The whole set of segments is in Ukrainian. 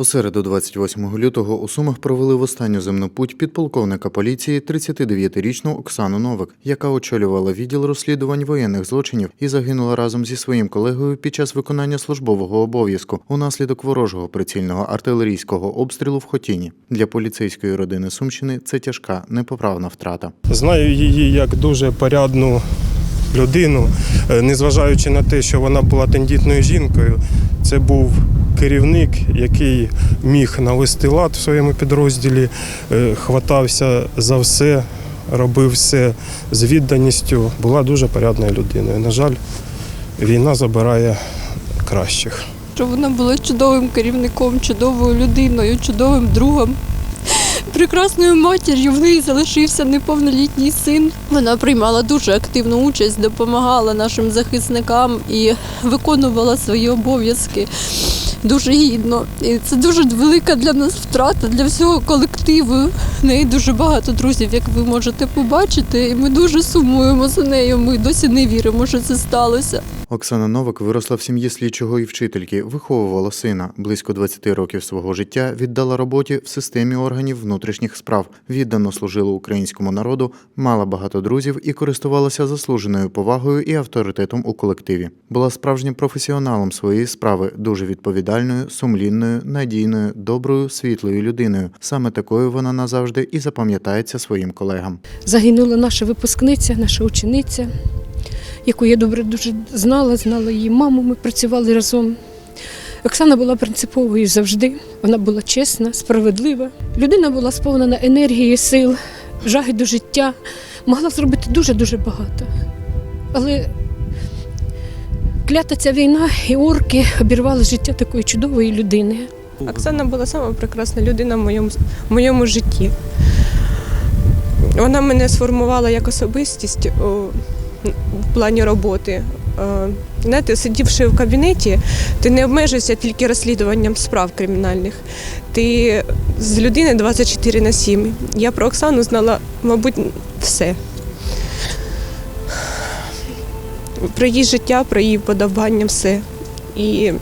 У середу, 28 лютого, у Сумах провели в останню земну путь підполковника поліції 39-річну Оксану Новик, яка очолювала відділ розслідувань воєнних злочинів і загинула разом зі своїм колегою під час виконання службового обов'язку унаслідок ворожого прицільного артилерійського обстрілу в Хотіні. Для поліцейської родини Сумщини це тяжка непоправна втрата. Знаю її як дуже порядну людину, Е, незважаючи на те, що вона була тендітною жінкою. Це був керівник, який міг навести лад в своєму підрозділі, е, хватався за все, робив все з відданістю. Була дуже порядною людиною. На жаль, війна забирає кращих. що вона була чудовим керівником, чудовою людиною, чудовим другом. Прекрасною матір'ю в неї залишився неповнолітній син. Вона приймала дуже активну участь, допомагала нашим захисникам і виконувала свої обов'язки дуже гідно. І це дуже велика для нас втрата, для всього колективу. В неї дуже багато друзів, як ви можете побачити. І ми дуже сумуємо за нею. Ми досі не віримо, що це сталося. Оксана Новик виросла в сім'ї слідчого і вчительки, виховувала сина. Близько 20 років свого життя віддала роботі в системі органів внутрішніх справ, віддано служила українському народу, мала багато друзів і користувалася заслуженою повагою і авторитетом у колективі. Була справжнім професіоналом своєї справи, дуже відповідальною, сумлінною, надійною, доброю, світлою людиною. Саме такою вона назавжди і запам'ятається своїм колегам. загинула наша випускниця, наша учениця, яку я добре дуже знала, знала її маму, ми працювали разом. Оксана була принциповою завжди. Вона була чесна, справедлива. Людина була сповнена енергії, сил, жаги до життя, могла зробити дуже-дуже багато. Але клята ця війна і орки обірвали життя такої чудової людини. Оксана була сама прекрасна людина в моєму, в моєму житті. Вона мене сформувала як особистість в плані роботи. Е, Знаєте, сидівши в кабінеті, ти не обмежуєшся тільки розслідуванням справ кримінальних. Ти з людини 24 на 7. Я про Оксану знала, мабуть, все. Про її життя, про її подобання, все. І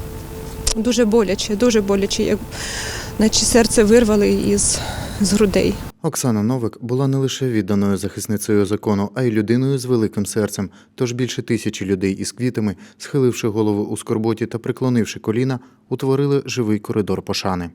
дуже боляче, дуже боляче, як наче серце вирвали із з грудей. Оксана Новик була не лише відданою захисницею закону, а й людиною з великим серцем. Тож більше тисячі людей із квітами, схиливши голову у скорботі та приклонивши коліна, утворили живий коридор пошани.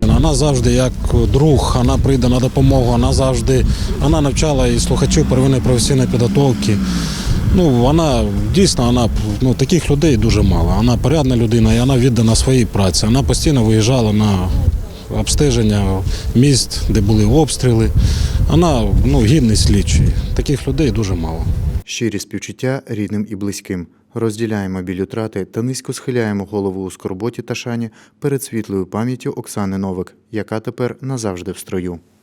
Вона завжди як друг, вона прийде на допомогу, вона завжди вона навчала і слухачів первинної професійної підготовки. Ну, вона дійсно вона, ну, таких людей дуже мало. Вона порядна людина і вона віддана своїй праці. Вона постійно виїжджала на обстеження міст, де були обстріли. Вона ну, гідний слідчий. Таких людей дуже мало. Щирі співчуття рідним і близьким. Розділяємо біль утрати та низько схиляємо голову у скорботі та шані перед світлою пам'яттю Оксани Новик, яка тепер назавжди в строю.